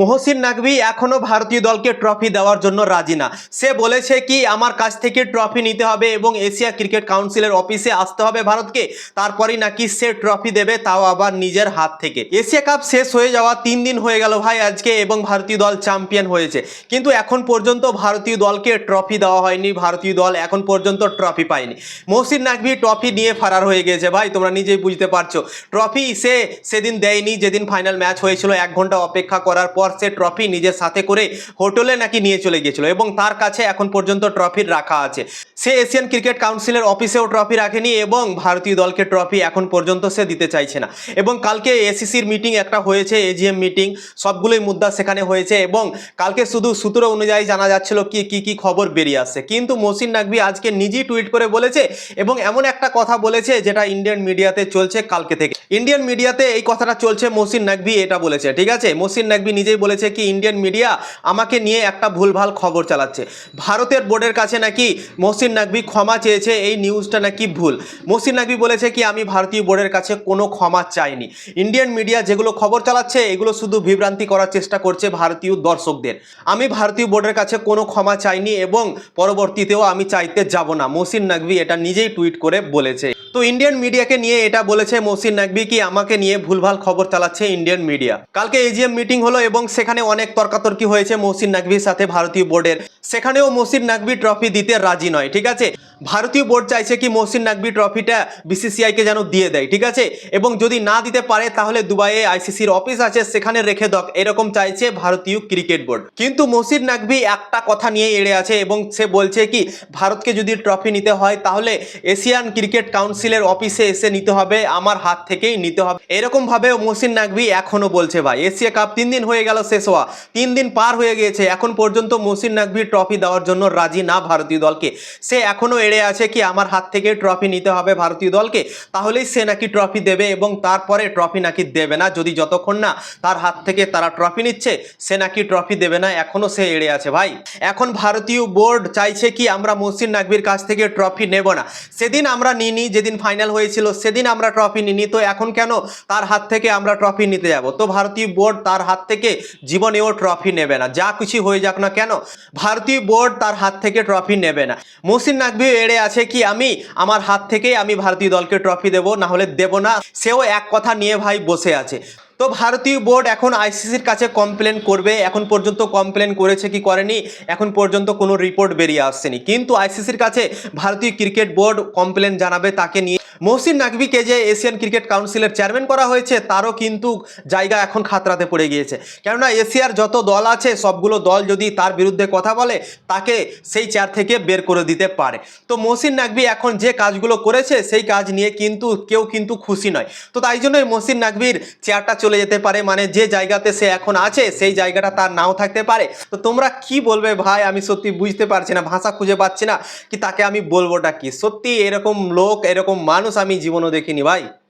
মহসিন নাকভি এখনও ভারতীয় দলকে ট্রফি দেওয়ার জন্য রাজি না। সে বলেছে কি, আমার কাছ থেকে ট্রফি নিতে হবে এবং এশিয়া ক্রিকেট কাউন্সিলের অফিসে আসতে হবে ভারতকে। তারপরেই নাকি সে ট্রফি দেবে, তাও আবার নিজের হাত থেকে। এশিয়া কাপ শেষ হয়ে যাওয়া তিন দিন হয়ে গেল ভাই আজকে এবং ভারতীয় দল চ্যাম্পিয়ন হয়েছে। কিন্তু এখন পর্যন্ত ভারতীয় দলকে ট্রফি দেওয়া হয়নি, ভারতীয় দল এখন পর্যন্ত ট্রফি পায়নি। মহসিন নাকভি ট্রফি নিয়ে ফারার হয়ে গেছে ভাই, তোমরা নিজেই বুঝতে পারছ। ট্রফি সে সেদিন দেয়নি, যেদিন ফাইনাল ম্যাচ হয়েছিল, এক ঘণ্টা অপেক্ষা করার পর সে ট্রফি নিজের সাথে করে হোটেলে নাকি নিয়ে চলে গিয়েছিল এবং তার কাছে এখন পর্যন্ত ট্রফির রাখা আছে। সে এশিয়ান ক্রিকেট কাউন্সিলের অফিসেও ট্রফি রাখেনি এবং ভারতীয় দলকে ট্রফি এখন পর্যন্ত সে দিতে চাইছে না। এবং কালকে এসিসির মিটিং একটা হয়েছে, এজিএম মিটিং, সবগুলোই মুদ্রা সেখানে হয়েছে এবং কালকে শুধু সূত্র অনুযায়ী জানা যাচ্ছিল কি কি কি খবর বেরিয়ে আসছে। কিন্তু মসিন নাকবি আজকে নিজেই টুইট করে বলেছে এবং এমন একটা কথা বলেছে যেটা ইন্ডিয়ান মিডিয়াতে চলছে কালকে থেকে। ইন্ডিয়ান মিডিয়াতে এই কথাটা চলছে মসিন নাকবি এটা বলেছে, ঠিক আছে? মসিন নাকবি নিজেই বলেছে কি ইন্ডিয়ান মিডিয়া আমাকে নিয়ে একটা ভুলভাল খবর চালাচ্ছে। ভারতের বোর্ডের কাছে নাকি মসিন নাকবি ক্ষমা চেয়েছে, এই নিউজটা নাকি ভুল? মসিন নাকবি বলেছে কি, আমি ভারতীয় বোর্ডের কাছে কোনো ক্ষমা চাইনি। ইন্ডিয়ান মিডিয়া যেগুলো খবর চালাচ্ছে, এগুলো শুধু বিভ্রান্তি করার চেষ্টা করছে ভারতীয় দর্শকদের। আমি ভারতীয় বোর্ডের কাছে কোনো ক্ষমা চাইনি এবং পরবর্তীতেও আমি চাইতে যাব না। মসিন নাকবি এটা নিজেই টুইট করে বলেছে। তো ইন্ডিয়ান মিডিয়াকে নিয়ে এটা বলেছে মহসিন নাকবি কি আমাকে নিয়ে ভুলভাল খবর চালাচ্ছে ইন্ডিয়ান মিডিয়া কালকে এজিএম মিটিং হলো এবং সেখানে অনেক তর্কাতর্কি হয়েছে মহসিন নাকভির সাথে ভারতীয় বোর্ডের সেখানেও মহসিন নাকবি ট্রফি দিতে রাজি নয়, ঠিক আছে? ভারতীয় বোর্ড চাইছে কি মসিন নাকবি ট্রফিটা বিসিসিআইকে যেন দিয়ে দেয়, ঠিক আছে? এবং যদি না দিতে পারে, তাহলে দুবাইয়ে আইসিসির অফিস আছে, সেখানে রেখে দক, এরকম চাইছে ভারতীয় ক্রিকেট বোর্ড। কিন্তু মসিন নাকবি একটা কথা নিয়ে এড়ে আছে এবং সে বলছে কি, ভারতকে যদি ট্রফি নিতে হয়, তাহলে এশিয়ান ক্রিকেট কাউন্সিলের অফিসে এসে নিতে হবে, আমার হাত থেকেই নিতে হবে। এরকম ভাবে মসিন নাকবি এখনও বলছে, ভাই এশিয়া কাপ তিন দিন হয়ে গেল শেষ হওয়া, তিন দিন পার হয়ে গিয়েছে, এখন পর্যন্ত মসিন নাকভি ট্রফি দেওয়ার জন্য রাজি না ভারতীয় দলকে। সে এখনও এড়ে আছে কি আমার হাত থেকে ট্রফি নিতে হবে ভারতীয় দলকে? তাহলেই সে নাকি ট্রফি দেবে এবং তারপরে ট্রফি নাকি দেবে না। যদি যতক্ষণ না তার হাত থেকে তারা ট্রফি নিচ্ছে, সে নাকি ট্রফি দেবে না এখনও সে এড়ে আছে ভাই। এখন ভারতীয় বোর্ড চাইছে কি আমরা মসিন নাকবির কাছ থেকে ট্রফি নেব না। সেদিন আমরা নিনি যেদিন ফাইনাল হয়েছিল, সেদিন আমরা ট্রফি নিনি তো এখন কেন তার হাত থেকে আমরা ট্রফি নিতে যাব? তো ভারতীয় বোর্ড তার হাত থেকে জীবনেও ট্রফি নেবে না। যা কিছু হয়ে যাক না কেন, ভারতীয় বোর্ড তার হাত থেকে ট্রফি নেবে না। মসিন নাকবি এড়ে আছে কি আমি? আমার হাত থেকেই আমি ভারতীয় দলকে ট্রফি দেবো না হলে দেবো না। সেও এক কথা নিয়ে ভাই বসে আছে। তো ভারতীয় বোর্ড এখন আইসিসির কাছে কমপ্লেন করবে। এখন পর্যন্ত কমপ্লেন করেছে কি করেনি? এখন পর্যন্ত কোনো রিপোর্ট বেরিয়ে আসছেনি কিন্তু আইসিসির কাছে ভারতীয় ক্রিকেট বোর্ড কমপ্লেন জানাবে তাকে নিয়ে। মহসিন নাকভিকে যে এশিয়ান ক্রিকেট কাউন্সিলের চেয়ারম্যান করা হয়েছে, তারও কিন্তু জায়গা এখন খাতরাতে পড়ে গিয়েছে। কেননা এশিয়ার যত দল আছে, সবগুলো দল যদি তার বিরুদ্ধে কথা বলে, তাকে সেই চেয়ার থেকে বের করে দিতে পারে। তো মহসিন নাকভি এখন যে কাজগুলো করেছে, সেই কাজ নিয়ে কিন্তু কেউ কিন্তু খুশি নয়। তো তাই জন্যই মহসিন নাকভির চেয়ারটা চলে যেতে পারে মানে যে জায়গাতে সে এখন আছে, সেই জায়গাটা তার নাও থাকতে পারে। তো তোমরা কি বলবে ভাই? আমি সত্যি বুঝতে পারছি না, ভাষা খুঁজে পাচ্ছি না, কি তাকে আমি বলবোটা কি? সত্যি এরকম লোক, এরকম মানুষ আমি জীবনও দেখিনি ভাই।